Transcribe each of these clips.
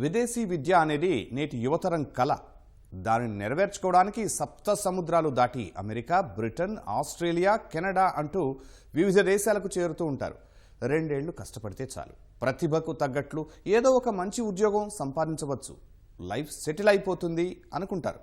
విదేశీ విద్య అనేది నేటి యువతరం కళ దానిని నెరవేర్చుకోవడానికి సప్త సముద్రాలు దాటి అమెరికా బ్రిటన్ ఆస్ట్రేలియా కెనడా అంటూ వివిధ దేశాలకు చేరుతూ ఉంటారు. రెండేళ్ళు కష్టపడితే చాలు. ప్రతిభకు తగ్గట్లు ఏదో ఒక మంచి ఉద్యోగం సంపాదించవచ్చు. లైఫ్ సెటిల్ అయిపోతుంది అనుకుంటారు.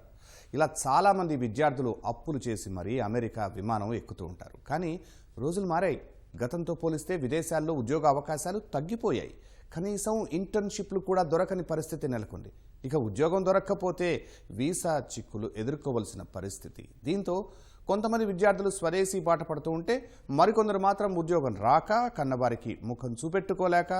ఇలా చాలామంది విద్యార్థులు అప్పులు చేసి మరీ అమెరికా విమానం ఎక్కుతూ ఉంటారు. కానీ రోజులు మారాయి. గతంతో పోలిస్తే విదేశాల్లో ఉద్యోగ అవకాశాలు తగ్గిపోయాయి. కనీసం ఇంటర్న్షిప్లు కూడా దొరకని పరిస్థితి నెలకొంది. ఇక ఉద్యోగం దొరక్కపోతే వీసా చిక్కులు ఎదుర్కోవలసిన పరిస్థితి. దీంతో కొంతమంది విద్యార్థులు స్వదేశీ బాట పడుతూ ఉంటే మరికొందరు మాత్రం ఉద్యోగం రాక కన్నవారికి ముఖం చూపెట్టుకోలేక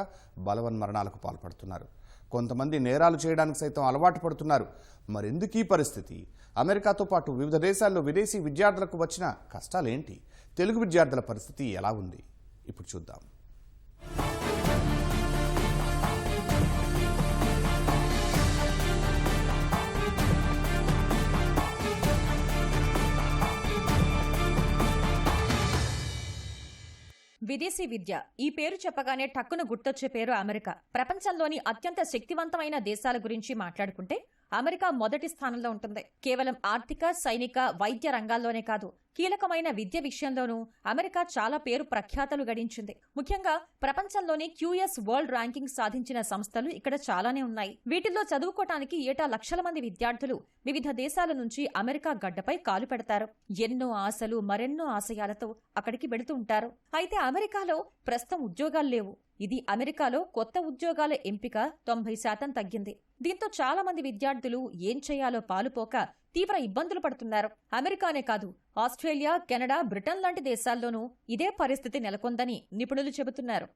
బలవన్మరణాలకు పాల్పడుతున్నారు. కొంతమంది నేరాలు చేయడానికి సైతం అలవాటు పడుతున్నారు. మరెందుకు ఈ పరిస్థితి? అమెరికాతో పాటు వివిధ దేశాల్లో విదేశీ విద్యార్థులకు వచ్చిన కష్టాలేంటి? తెలుగు విద్యార్థుల పరిస్థితి ఎలా ఉంది? ఇప్పుడు చూద్దాం. విదేశీ విద్య. ఈ పేరు చెప్పగానే టక్కున గుర్తొచ్చే పేరు అమెరికా. ప్రపంచంలోని అత్యంత శక్తివంతమైన దేశాల గురించి మాట్లాడుకుంటే అమెరికా మొదటి స్థానంలో ఉంటుంది. కేవలం ఆర్థిక సైనిక వైద్య రంగాల్లోనే కాదు కీలకమైన విద్య విషయంలోనూ అమెరికా చాలా పేరు ప్రఖ్యాతలు గడించింది. ముఖ్యంగా ప్రపంచంలోని క్యూఎస్ వరల్డ్ ర్యాంకింగ్ సాధించిన సంస్థలు ఇక్కడ చాలానే ఉన్నాయి. వీటిల్లో చదువుకోవటానికి ఏటా లక్షల మంది విద్యార్థులు వివిధ దేశాల నుంచి అమెరికా గడ్డపై కాలు పెడతారు. ఎన్నో ఆశలు మరెన్నో ఆశయాలతో అక్కడికి వెళుతూ ఉంటారు. అయితే అమెరికాలో ప్రస్తుతం ఉద్యోగాలు లేవు. ఇది అమెరికాలో కొత్త ఉద్యోగాల ఎంపిక తొంభై శాతం తగ్గింది. దీంతో చాలా మంది విద్యార్థులు ఏం చేయాలో పాలుపోక తీవ్ర ఇబ్బందులు పడుతున్నారు. అమెరికానే కాదు ఆస్ట్రేలియా కెనడా బ్రిటన్ లాంటి దేశాల్లోనూ ఇదే పరిస్థితి నెలకొందని నిపుణులు చెబుతున్నారు.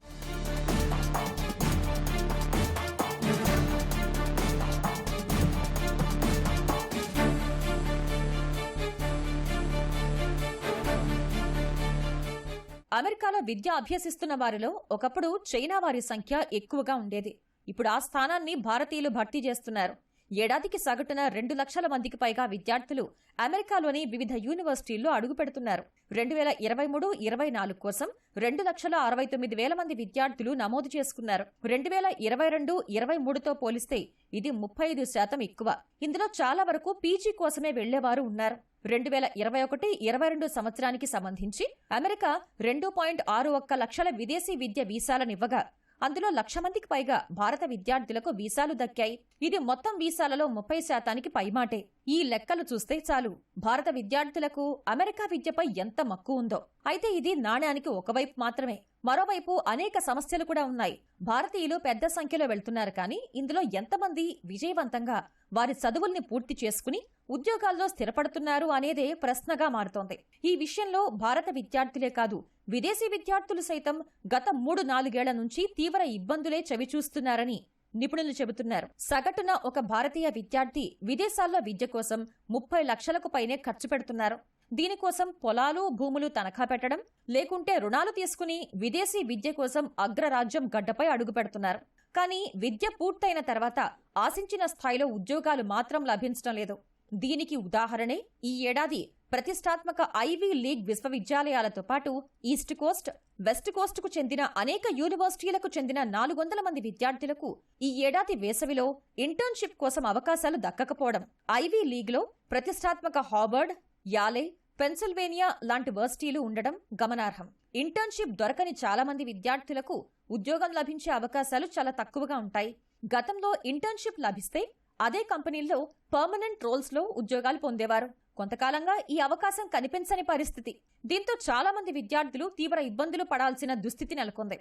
అమెరికాలో విద్య అభ్యసిస్తున్న వారిలో ఒకప్పుడు చైనా వారి సంఖ్య ఎక్కువగా ఉండేది. ఇప్పుడు ఆ స్థానాన్ని భారతీయులు భర్తీ చేస్తున్నారు. ఏడాదికి సగటున రెండు లక్షల మందికి పైగా విద్యార్థులు అమెరికాలోని వివిధ యూనివర్సిటీల్లో అడుగుపెడుతున్నారు. రెండు వేల ఇరవై మూడు ఇరవై నాలుగు కోసం రెండు లక్షల అరవై తొమ్మిది వేల మంది విద్యార్థులు నమోదు చేసుకున్నారు. రెండు వేల ఇరవై రెండు ఇరవై మూడుతో పోలిస్తే ఇది ముప్పై ఐదు శాతం ఎక్కువ. ఇందులో చాలా వరకు పీజీ కోసమే వెళ్ళేవారు ఉన్నారు. రెండు వేల ఇరవై ఒకటి ఇరవై రెండు సంవత్సరానికి సంబంధించి అమెరికా రెండు పాయింట్ ఆరు ఒక్క లక్షల విదేశీ విద్య వీసాలనివ్వగా అందులో లక్ష మందికి పైగా భారత విద్యార్థులకు వీసాలు దక్కాయి. ఇది మొత్తం వీసాలలో ముప్పై శాతానికి పైమాటే. ఈ లెక్కలు చూస్తే చాలు. భారత విద్యార్థులకు అమెరికా విద్యపై ఎంత మక్కువ ఉందో. అయితే ఇది నాణ్యానికి ఒకవైపు మాత్రమే. మరోవైపు అనేక సమస్యలు కూడా ఉన్నాయి. భారతీయులు పెద్ద సంఖ్యలో వెళ్తున్నారు కానీ ఇందులో ఎంతమంది విజయవంతంగా వారి చదువుల్ని పూర్తి చేసుకుని ఉద్యోగాల్లో స్థిరపడుతున్నారు అనేదే ప్రశ్నగా మారుతోంది. ఈ విషయంలో భారత విద్యార్థులే కాదు విదేశీ విద్యార్థులు సైతం గత మూడు నాలుగేళ్ళ నుంచి తీవ్ర ఇబ్బందులే చవిచూస్తున్నారని నిపుణులు చెబుతున్నారు. సగటున ఒక భారతీయ విద్యార్థి విదేశాల్లో విద్య కోసం ముప్పై లక్షలకు పైనే ఖర్చు పెడుతున్నారు. దీనికోసం పొలాలు భూములు తనఖా పెట్టడం లేకుంటే రుణాలు తీసుకుని విదేశీ విద్య కోసం అగ్రరాజ్యం గడ్డపై అడుగు పెడుతున్నారు. కానీ విద్య పూర్తయిన తర్వాత ఆశించిన స్థాయిలో ఉద్యోగాలు మాత్రం లభించడం లేదు. దీనికి ఉదాహరణే ఈ ఏడాది ప్రతిష్టాత్మక ఐవీ లీగ్ విశ్వవిద్యాలయాలతో పాటు ఈస్ట్ కోస్ట్ వెస్ట్ కోస్ట్కు చెందిన అనేక యూనివర్సిటీలకు చెందిన నాలుగు వందల మంది విద్యార్థులకు ఈ ఏడాది వేసవిలో ఇంటర్న్షిప్ కోసం అవకాశాలు దక్కకపోవడం ఐవీ లీగ్లో ప్రతిష్టాత్మక హార్వర్డ్ యాలే పెన్సిల్వేనియా లాంటి వర్సిటీలు ఉండడం గమనార్హం. ఇంటర్న్షిప్ దొరకని చాలా మంది విద్యార్థులకు ఉద్యోగం లభించే అవకాశాలు చాలా తక్కువగా ఉంటాయి. గతంలో ఇంటర్న్షిప్ లభిస్తే అదే కంపెనీల్లో పర్మనెంట్ రోల్స్లో ఉద్యోగాలు పొందేవారు. కొంతకాలంగా ఈ అవకాశం కనిపించని పరిస్థితి. దీంతో చాలా మంది విద్యార్థులు తీవ్ర ఇబ్బందులు పడాల్సిన దుస్థితి నెలకొంది.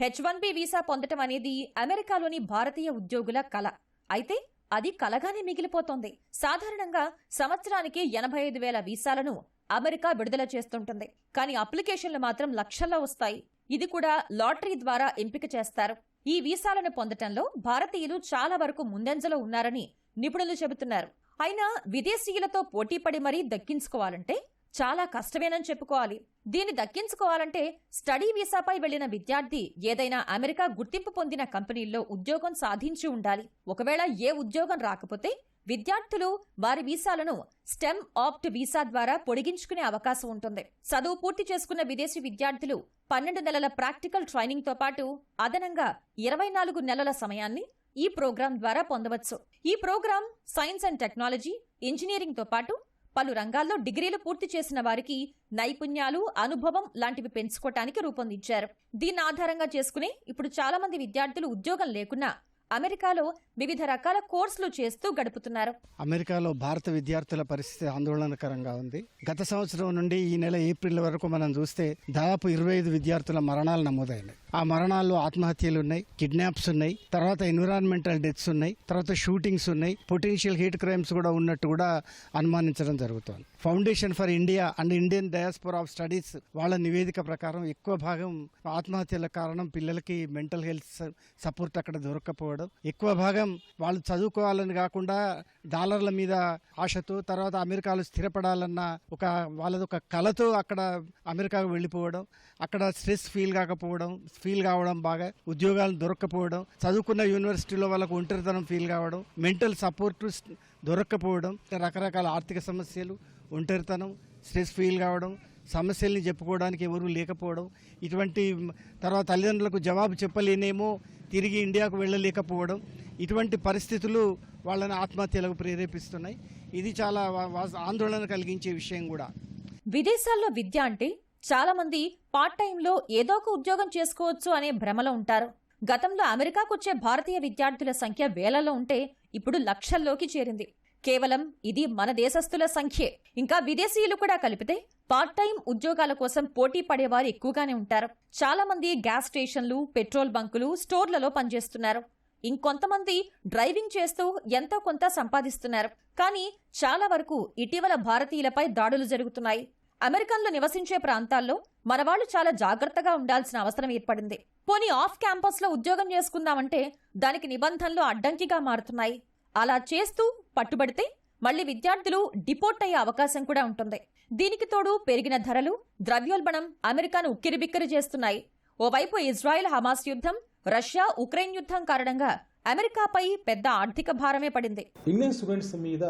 హెచ్ వన్ బి వీసా పొందటం అనేది అమెరికాలోని భారతీయ ఉద్యోగుల కల. అయితే అది కలగానే మిగిలిపోతోంది. సాధారణంగా సంవత్సరానికి ఎనభై ఐదు వేల వీసాలను అమెరికా విడుదల చేస్తుంటుంది. కానీ అప్లికేషన్లు మాత్రం లక్షల్లో వస్తాయి. ఇది కూడా లాటరీ ద్వారా ఎంపిక చేస్తారు. ఈ వీసాలను పొందటంలో భారతీయులు చాలా వరకు ముందంజలో ఉన్నారని నిపుణులు చెబుతున్నారు. అయినా విదేశీయులతో పోటీపడి మరీ దక్కించుకోవాలంటే చాలా కష్టమేనని చెప్పుకోవాలి. దీన్ని దక్కించుకోవాలంటే స్టడీ వీసాపై వెళ్ళిన విద్యార్థి ఏదైనా అమెరికా గుర్తింపు పొందిన కంపెనీల్లో ఉద్యోగం సాధించి ఉండాలి. ఒకవేళ ఏ ఉద్యోగం రాకపోతే విద్యార్థులు వారి వీసాలను స్టెమ్ ఆప్ట్ వీసా ద్వారా పొడిగించుకునే అవకాశం ఉంటుంది. చదువు పూర్తి చేసుకున్న విదేశీ విద్యార్థులు పన్నెండు నెలల ప్రాక్టికల్ ట్రైనింగ్తో పాటు అదనంగా ఇరవై నాలుగు నెలల సమయాన్ని ఈ ప్రోగ్రాం ద్వారా పొందవచ్చు. ఈ ప్రోగ్రాం సైన్స్ అండ్ టెక్నాలజీ ఇంజనీరింగ్తో పాటు పలు రంగాల్లో డిగ్రీలు పూర్తి చేసిన వారికి నైపుణ్యాలు అనుభవం లాంటివి పెంచుకోవటానికి రూపొందించారు. దీని ఆధారంగా చేసుకుని ఇప్పుడు చాలా మంది విద్యార్థులు ఉద్యోగం లేకున్నా అమెరికాలో వివిధ రకాల కోర్సులు చేస్తూ గడుపుతున్నారు. అమెరికాలో భారత విద్యార్థుల పరిస్థితి ఆందోళనకరంగా ఉంది. గత సంవత్సరం నుండి ఈ నెల ఏప్రిల్ వరకు మనం చూస్తే దాదాపు ఇరవై ఐదు విద్యార్థుల మరణాలు నమోదైనాయి. ఆ మరణాల్లో ఆత్మహత్యలు ఉన్నాయి కిడ్నాప్స్ ఉన్నాయి తర్వాత ఎన్విరాన్మెంటల్ డెత్స్ ఉన్నాయి తర్వాత షూటింగ్స్ ఉన్నాయి పొటెన్షియల్ హీట్ క్రైమ్స్ కూడా ఉన్నట్టు కూడా అనుమానించడం జరుగుతోంది. Foundation for India and Indian diaspora of studies వాళ్ళ నివేదిక ప్రకారం ఎక్కువ భాగం ఆత్మహత్యల కారణం పిల్లలకి మెంటల్ హెల్త్ సపోర్ట్ అక్కడ దొరకకపోవడం ఎక్కువ భాగం వాళ్ళు చదువుకోవాలని కాకుండా డాలర్ల మీద ఆశతో తర్వాత అమెరికాలో స్థిరపడాలన్న ఒక వాళ్ళది ఒక కళతో అక్కడ అమెరికాకు వెళ్ళిపోవడం అక్కడ స్ట్రెస్ ఫీల్ కాకపోవడం ఫీల్ కావడం బాగా ఉద్యోగాలు దొరక్కపోవడం చదువుకున్న యూనివర్సిటీలో వాళ్ళకు ఒంటరితనం ఫీల్ కావడం మెంటల్ సపోర్ట్ దొరక్కపోవడం రకరకాల ఆర్థిక సమస్యలు ఒంటరితనం స్ట్రెస్ ఫీల్ కావడం సమస్యల్ని చెప్పుకోవడానికి ఎవరూ లేకపోవడం ఇటువంటి తర్వాత తల్లిదండ్రులకు జవాబు చెప్పలేనేమో తిరిగి ఇండియాకు వెళ్ళలేకపోవడం ఇటువంటి పరిస్థితులు వాళ్ళని ఆత్మహత్యలకు ప్రేరేపిస్తున్నాయి. ఇది చాలా ఆందోళన కలిగించే విషయం కూడా. విదేశాల్లో విద్య అంటే చాలా మంది పార్ట్ టైంలో ఏదో ఒక ఉద్యోగం చేసుకోవచ్చు అనే భ్రమలో ఉంటారు. గతంలో అమెరికాకు వచ్చే భారతీయ విద్యార్థుల సంఖ్య వేలలో ఉంటే ఇప్పుడు లక్షల్లోకి చేరింది. కేవలం ఇది మన దేశస్థుల సంఖ్యే. ఇంకా విదేశీయులు కూడా కలిపితే పార్ట్ టైం ఉద్యోగాల కోసం పోటీ పడేవారు ఎక్కువగానే ఉంటారు. చాలా మంది గ్యాస్ స్టేషన్లు పెట్రోల్ బంకులు స్టోర్లలో పనిచేస్తున్నారు. ఇంకొంతమంది డ్రైవింగ్ చేస్తూ ఎంతో కొంత సంపాదిస్తున్నారు. కానీ చాలా వరకు ఇటీవల భారతీయులపై దాడులు జరుగుతున్నాయి. అమెరికన్లు నివసించే ప్రాంతాల్లో మనవాళ్ళు చాలా జాగ్రత్తగా ఉండాల్సిన అవసరం ఏర్పడింది. పోనీ ఆఫ్ క్యాంపస్లో ఉద్యోగం చేసుకుందామంటే దానికి నిబంధనలు అడ్డంకిగా మారుతున్నాయి. అలా చేస్తూ పట్టుబడితే మళ్ళీ విద్యార్థులు డిపోర్ట్ అయ్యే అవకాశం కూడా ఉంటుంది. దీనికి తోడు పెరిగిన ధరలు ద్రవ్యోల్బణం అమెరికాను ఉక్కిరిబిక్కిరి చేస్తున్నాయి. ఓవైపు ఇజ్రాయెల్ హమాస్ యుద్ధం రష్యా ఉక్రెయిన్ యుద్ధం కారణంగా అమెరికాపై పెద్ద ఆర్థిక భారమే పడింది. ఇండియన్ స్టూడెంట్స్ మీద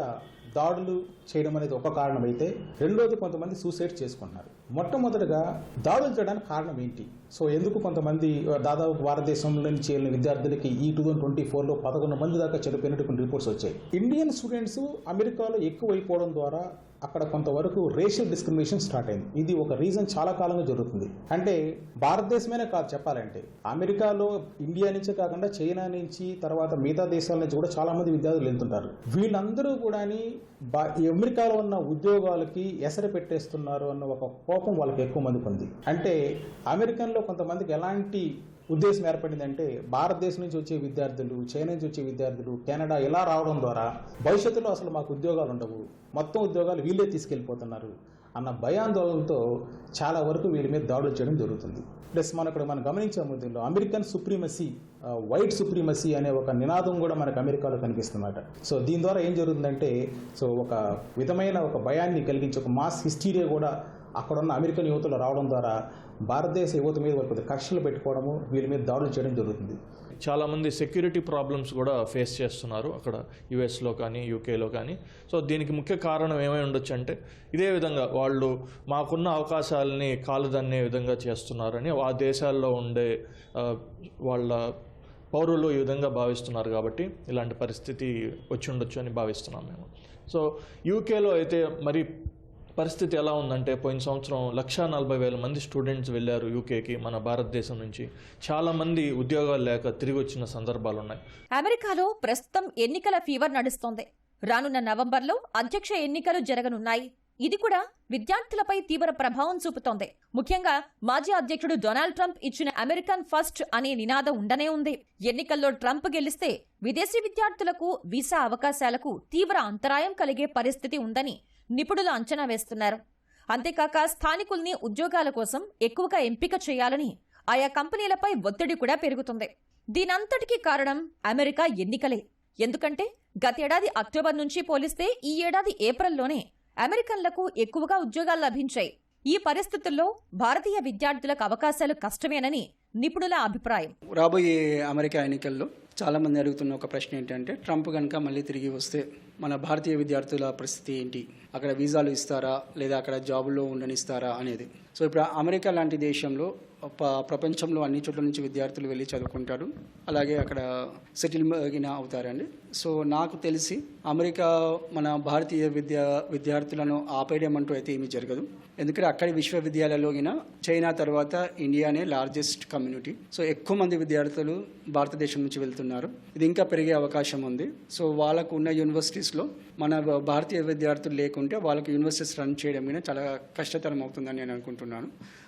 దాడులు చేయడం అనేది ఒక కారణం అయితే రెండోది కొంతమంది సూసైడ్ చేసుకుంటున్నారు. మొట్టమొదటిగా దాడులు చేయడానికి కారణం ఏంటి? సో ఎందుకు కొంతమంది దాదాపు భారతదేశంలో నుంచి వెళ్ళిన విద్యార్థులకి ఈ టూ థౌసండ్ ట్వంటీ ఫోర్లో పదకొండు మంది దాకా చనిపోయినటువంటి రిపోర్ట్స్ వచ్చాయి. ఇండియన్ స్టూడెంట్స్ అమెరికాలో ఎక్కువైపోవడం ద్వారా అక్కడ కొంతవరకు రేషియల్ డిస్క్రిమినేషన్ స్టార్ట్ అయింది. ఇది ఒక రీజన్ చాలా కాలంగా జరుగుతుంది. అంటే భారతదేశమేనే కాదు చెప్పాలంటే. అమెరికాలో ఇండియా నుంచే కాకుండా చైనా నుంచి తర్వాత మిగతా దేశాల నుంచి కూడా చాలా మంది విద్యార్థులు వెళ్తుంటారు. వీళ్ళందరూ కూడా అమెరికాలో ఉన్న ఉద్యోగాలకి ఎసరు పెట్టేస్తున్నారు అన్న ఒక కోపం వాళ్ళకి ఎక్కువ మందికి ఉంది. అంటే అమెరికన్లో కొంతమందికి ఎలాంటి ఉద్దేశం ఏర్పడిందంటే భారతదేశం నుంచి వచ్చే విద్యార్థులు చైనా నుంచి వచ్చే విద్యార్థులు కెనడా ఇలా రావడం ద్వారా భవిష్యత్తులో అసలు మాకు ఉద్యోగాలు ఉండవు. మొత్తం ఉద్యోగాలు వీళ్ళే తీసుకెళ్ళిపోతున్నారు అన్న భయాందోళనతో చాలా వరకు వీళ్ళ మీద దాడులు చేయడం జరుగుతుంది. ప్లస్ మనం ఇక్కడ మనం గమనించాము దీనిలో అమెరికన్ సుప్రీమసీ వైట్ సుప్రీమసీ అనే ఒక నినాదం కూడా మనకు అమెరికాలో కనిపిస్తుందన్నమాట. సో దీని ద్వారా ఏం జరుగుతుందంటే సో ఒక విధమైన ఒక భయాన్ని కలిగించే ఒక మాస్ హిస్టీరియా కూడా అక్కడ ఉన్న అమెరికన్ యువతలు రావడం ద్వారా భారతదేశ యువత మీద వాళ్ళు కక్షలు పెట్టుకోవడము వీళ్ళ మీద దాడులు చేయడం జరుగుతుంది. చాలామంది సెక్యూరిటీ ప్రాబ్లమ్స్ కూడా ఫేస్ చేస్తున్నారు అక్కడ యుఎస్లో కానీ యూకేలో కానీ. సో దీనికి ముఖ్య కారణం ఏమై ఉండొచ్చు అంటే ఇదే విధంగా వాళ్ళు మాకున్న అవకాశాలని కాలుదన్నే విధంగా చేస్తున్నారని ఆ దేశాల్లో ఉండే వాళ్ళ పౌరులు ఈ విధంగా భావిస్తున్నారు కాబట్టి ఇలాంటి పరిస్థితి వచ్చి ఉండొచ్చు అని భావిస్తున్నాం మేము. సో యూకేలో అయితే మరి పరిస్థితి ఎలా ఉందంటే పోయిన సంవత్సరం లక్షా నలభై వేల మంది స్టూడెంట్స్ వెళ్ళారు యూకేకి మన భారతదేశం నుంచి. చాలామంది ఉద్యోగాలు లేక తిరిగి వచ్చిన సందర్భాలు ఉన్నాయి. అమెరికాలో ప్రస్తుతం ఎన్నికల ఫీవర్ నడుస్తోంది. రానున్న నవంబర్లో అధ్యక్ష ఎన్నికలు జరగనున్నాయి. ఇది కూడా విద్యార్థులపై తీవ్ర ప్రభావం చూపుతోంది. ముఖ్యంగా మాజీ అధ్యక్షుడు డొనాల్డ్ ట్రంప్ ఇచ్చిన అమెరికన్ ఫస్ట్ అనే నినాదం ఉండనే ఉంది. ఎన్నికల్లో ట్రంప్ గెలిస్తే విదేశీ విద్యార్థులకు వీసా అవకాశాలకు తీవ్ర అంతరాయం కలిగే పరిస్థితి ఉందని నిపుణులు అంచనా వేస్తున్నారు. అంతేకాక స్థానికుల్ని ఉద్యోగాల కోసం ఎక్కువగా ఎంపిక చేయాలని ఆయా కంపెనీలపై ఒత్తిడి కూడా పెరుగుతుంది. దీనంతటికీ కారణం అమెరికా ఎన్నికలే. ఎందుకంటే గతేడాది అక్టోబర్ నుంచి పోలిస్తే ఈ ఏడాది ఏప్రిల్లోనే అమెరికన్లకు ఎక్కువగా ఉద్యోగాలు లభించాయి. ఈ పరిస్థితుల్లో భారతీయ విద్యార్థులకు అవకాశాలు కష్టమేనని నిపుణుల అభిప్రాయం. రాబోయే అమెరికా ఎన్నికల్లో చాలామంది అడుగుతున్న ఒక ప్రశ్న ఏంటంటే ట్రంప్ కనుక మళ్ళీ తిరిగి వస్తే మన భారతీయ విద్యార్థుల పరిస్థితి ఏంటి? అక్కడ వీసాలు ఇస్తారా? లేదా అక్కడ జాబుల్లో ఉండనిస్తారా? అనేది. సో ఇప్పుడు అమెరికా లాంటి దేశంలో ప్రపంచంలో అన్ని చోట్ల నుంచి విద్యార్థులు వెళ్ళి చదువుకుంటారు. అలాగే అక్కడ సెటిల్ అవుతారండి. సో నాకు తెలిసి అమెరికా మన భారతీయ విద్యా విద్యార్థులను ఆపేయడం అంటూ అయితే ఏమీ జరగదు. ఎందుకంటే అక్కడి విశ్వవిద్యాలయంలో చైనా తర్వాత ఇండియానే లార్జెస్ట్ కమ్యూనిటీ. సో ఎక్కువ మంది విద్యార్థులు భారతదేశం నుంచి వెళ్తున్నారు. ఇది ఇంకా పెరిగే అవకాశం ఉంది. సో వాళ్ళకు ఉన్న యూనివర్సిటీస్లో మన భారతీయ విద్యార్థులు లేకుంటే వాళ్ళకి యూనివర్సిటీస్ రన్ చేయడం మీద చాలా కష్టతరం అవుతుందని నేను అనుకుంటున్నాను.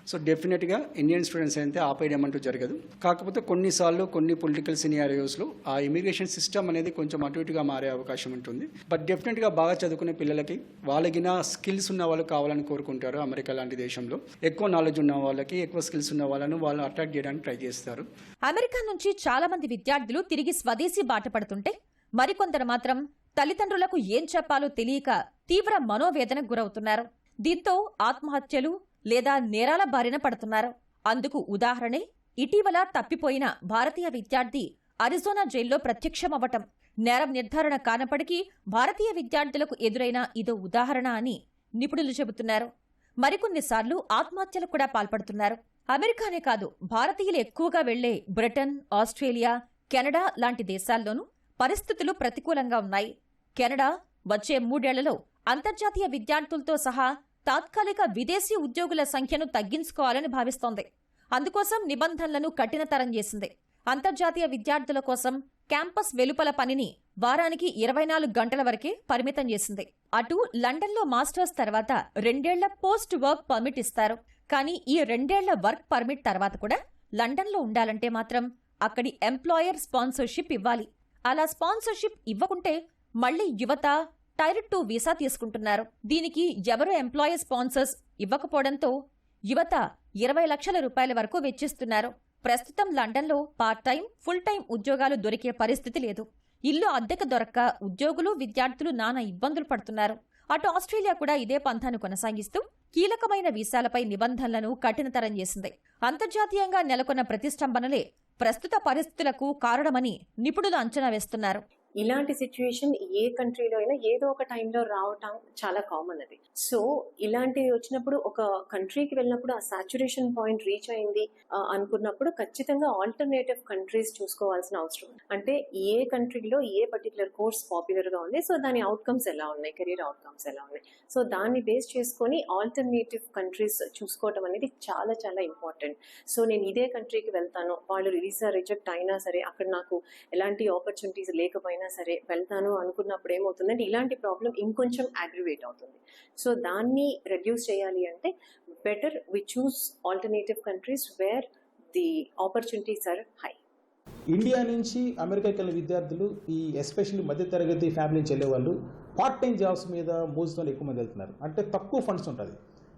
సో డెఫినెట్గా ఇండియన్ స్టూడెంట్స్ అయితే ఆపేయడం అంటూ జరగదు. కాకపోతే కొన్నిసార్లు కొన్ని పొలిటికల్ సినియారియోస్లో ఆ ఇమిగ్రేషన్ సిస్టమ్ అనేది కొంచెం అటు ఇటుగా మారే అవకాశం ఉంటుంది. బట్ డెఫినెట్గా బాగా చదువుకునే పిల్లలకి వాళ్ళకిన స్కిల్స్ ఉన్న వాళ్ళు కావాలని కోరుకుంటారు అమెరికా లాంటి దేశంలో. ఎక్కువ నాలెడ్జ్ ఉన్న వాళ్ళకి ఎక్కువ స్కిల్స్ ఉన్న వాళ్ళను వాళ్ళు అట్రాక్ట్ చేయడానికి ట్రై చేస్తారు. అమెరికా నుంచి చాలా మంది విద్యార్థులు తిరిగి స్వదేశీ బాట పడుతుంటే మరికొందరు మాత్రం తల్లిదండ్రులకు ఏం చెప్పాలో తెలియక తీవ్ర మనోవేదనకు గురవుతున్నారు. దీంతో ఆత్మహత్యలు లేదా నేరాల బారిన పడుతున్నారు. అందుకు ఉదాహరణే ఇటీవల తప్పిపోయిన భారతీయ విద్యార్థి అరిజోనా జైల్లో ప్రత్యక్షమవ్వటం. నేరం నిర్ధారణ కానప్పటికీ భారతీయ విద్యార్థులకు ఎదురైన ఇదో ఉదాహరణ అని నిపుణులు చెబుతున్నారు. మరికొన్నిసార్లు ఆత్మహత్యలకు కూడా పాల్పడుతున్నారు. అమెరికానే కాదు భారతీయులు ఎక్కువగా వెళ్ళే బ్రిటన్ ఆస్ట్రేలియా కెనడా లాంటి దేశాల్లోనూ పరిస్థితులు ప్రతికూలంగా ఉన్నాయి. కెనడా వచ్చే మూడేళ్ళలో అంతర్జాతీయ విద్యార్థులతో సహా తాత్కాలిక విదేశీ ఉద్యోగుల సంఖ్యను తగ్గించుకోవాలని భావిస్తోంది. అందుకోసం నిబంధనలను కఠినతరం చేసింది. అంతర్జాతీయ విద్యార్థుల కోసం క్యాంపస్ వెలుపల పనిని వారానికి ఇరవై నాలుగు గంటల వరకే పరిమితం చేసింది. అటు లండన్లో మాస్టర్స్ తర్వాత రెండేళ్ళ పోస్ట్ వర్క్ పర్మిట్ ఇస్తారు. కానీ ఈ రెండేళ్ళ వర్క్ పర్మిట్ తర్వాత కూడా లండన్లో ఉండాలంటే మాత్రం అక్కడి ఎంప్లాయర్ స్పాన్సర్షిప్ ఇవ్వాలి. అలా స్పాన్సర్షిప్ ఇవ్వకుంటే మళ్ళీ యువత టైర్ టూ వీసా తీసుకుంటున్నారు. దీనికి ఎవరు ఎంప్లాయీ స్పాన్సర్స్ ఇవ్వకపోవడంతో యువత ఇరవై లక్షల రూపాయల వరకు వెచ్చిస్తున్నారు. ప్రస్తుతం లండన్లో పార్ట్ టైం ఫుల్ టైం ఉద్యోగాలు దొరికే పరిస్థితి లేదు. ఇల్లు అద్దెకు దొరక్క ఉద్యోగులు విద్యార్థులు నానా ఇబ్బందులు పడుతున్నారు. అటు ఆస్ట్రేలియా కూడా ఇదే పంథాను కొనసాగిస్తూ కీలకమైన వీసాలపై నిబంధనలను కఠినతరం చేసింది. అంతర్జాతీయంగా నెలకొన్న ప్రతిష్టంభనలే ప్రస్తుత పరిస్థితులకు కారణమని నిపుణులు అంచనా వేస్తున్నారు. ఇలాంటి సిచ్యువేషన్ ఏ కంట్రీలో అయినా ఏదో ఒక టైంలో రావటం చాలా కామన్ అది. సో ఇలాంటివి వచ్చినప్పుడు ఒక కంట్రీకి వెళ్ళినప్పుడు ఆ సాచురేషన్ పాయింట్ రీచ్ అయింది అనుకున్నప్పుడు ఖచ్చితంగా ఆల్టర్నేటివ్ కంట్రీస్ చూసుకోవాల్సిన అవసరం. ఉంది. అంటే ఏ కంట్రీలో ఏ పర్టికులర్ కోర్స్ పాపులర్గా ఉంది సో దాని అవుట్కమ్స్ ఎలా ఉన్నాయి కెరీర్ అవుట్కమ్స్ ఎలా ఉన్నాయి. సో దాన్ని బేస్ చేసుకొని ఆల్టర్నేటివ్ కంట్రీస్ చూసుకోవటం అనేది చాలా చాలా ఇంపార్టెంట్ సో నేను ఇదే కంట్రీకి వెళ్తాను వాళ్ళు వీసా రిజెక్ట్ అయినా సరే అక్కడ నాకు ఎలాంటి ఆపర్చునిటీస్ లేకపోయినా సరే వెళ్తాను అనుకున్నప్పుడు ఏమవుతుందంటే ఇలాంటి ప్రాబ్లం ఇంకొంచెం అగ్రివేట్ అవుతుంది. సో దాన్ని రెడ్యూస్ చేయాలి అంటే better we choose alternative countries where the opportunities are high India నుంచి అమెరికాకి వెళ్ళే విద్యార్థులు ఈ ఎస్పెషల్లీ మధ్యతరగతి ఫ్యామిలీ నుంచి వెళ్ళే వాళ్ళు పార్ట్ టైం జాబ్స్ మీద మోజుతో ఎక్కువ మంది వెళ్తున్నారు. అంటే తక్కువ ఫండ్స్ ఉంటుంది.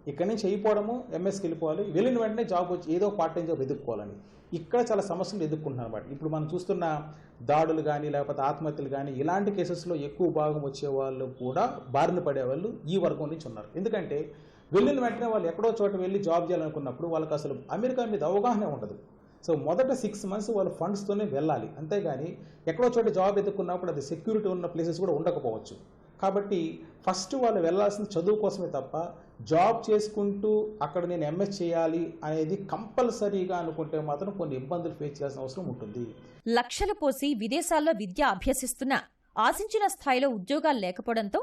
ఇక్కడ నుంచి అయిపోవడము ఎంఎస్కి వెళ్ళిపోవాలి. వెళ్ళిన వెంటనే జాబ్ వచ్చి ఏదో పార్ట్ టైం జాబ్ ఎదుర్కోవాలని ఇక్కడ చాలా సమస్యలు ఎదుర్కొంటున్నారు అనమాట ఇప్పుడు మనం చూస్తున్న దాడులు కానీ లేకపోతే ఆత్మహత్యలు కానీ ఇలాంటి కేసెస్లో ఎక్కువ భాగం వచ్చే వాళ్ళు కూడా బారిన పడేవాళ్ళు ఈ వర్గం నుంచి ఉన్నారు. ఎందుకంటే వెళ్ళిన వెంటనే వాళ్ళు ఎక్కడో చోట వెళ్ళి జాబ్ చేయాలనుకున్నప్పుడు వాళ్ళకి అసలు అమెరికా మీద అవగాహన ఉండదు. సో మొదట సిక్స్ మంత్స్ వాళ్ళు ఫండ్స్తోనే వెళ్ళాలి. అంతేగాని ఎక్కడో చోట జాబ్ ఎదుర్కొన్నప్పుడు అది సెక్యూరిటీ ఉన్న ప్లేసెస్ కూడా ఉండకపోవచ్చు. కాబట్టి ఫస్ట్ వాళ్ళు వెళ్ళాల్సిన చదువు కోసమే తప్ప జాబ్ చేసుకుంటూ అక్కడ నేను ఎంఎస్ చేయాలి అనేది కంపల్సరీగా అనుకుంటే మాత్రం కొన్ని ఇబ్బందులు ఫేస్ చేయాల్సిన అవసరం ఉంటుంది. లక్షలు పోసి విదేశాల్లో విద్య అభ్యసిస్తున్న ఆశించిన స్థాయిలో ఉద్యోగాలు లేకపోవడంతో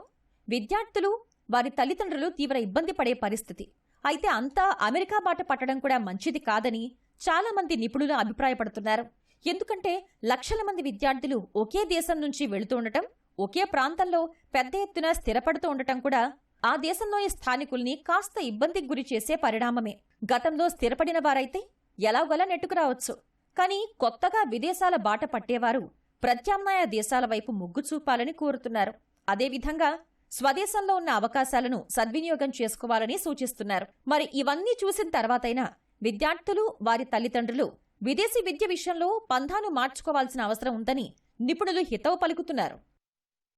విద్యార్థులు వారి తల్లిదండ్రులు తీవ్ర ఇబ్బంది పడే పరిస్థితి. అయితే అంతా అమెరికా బాట పట్టడం కూడా మంచిది కాదని చాలా మంది నిపుణులు అభిప్రాయపడుతున్నారు. ఎందుకంటే లక్షల మంది విద్యార్థులు ఒకే దేశం నుంచి వెళుతుండటం ఒకే ప్రాంతంలో పెద్ద ఎత్తున స్థిరపడుతూ ఉండటం కూడా ఆ దేశంలోని స్థానికుల్ని కాస్త ఇబ్బందికి గురి చేసే పరిణామమే. గతంలో స్థిరపడిన వారైతే ఎలాగోలా నెట్టుకురావచ్చు. కానీ కొత్తగా విదేశాల బాట పట్టేవారు ప్రత్యామ్నాయ దేశాల వైపు మొగ్గు చూపాలని కోరుతున్నారు. అదేవిధంగా స్వదేశంలో ఉన్న అవకాశాలను సద్వినియోగం చేసుకోవాలని సూచిస్తున్నారు. మరి ఇవన్నీ చూసిన తర్వాతైనా విద్యార్థులు వారి తల్లిదండ్రులు విదేశీ విద్య విషయంలో పంధాను మార్చుకోవాల్సిన అవసరం ఉందని నిపుణులు హితవు పలుకుతున్నారు.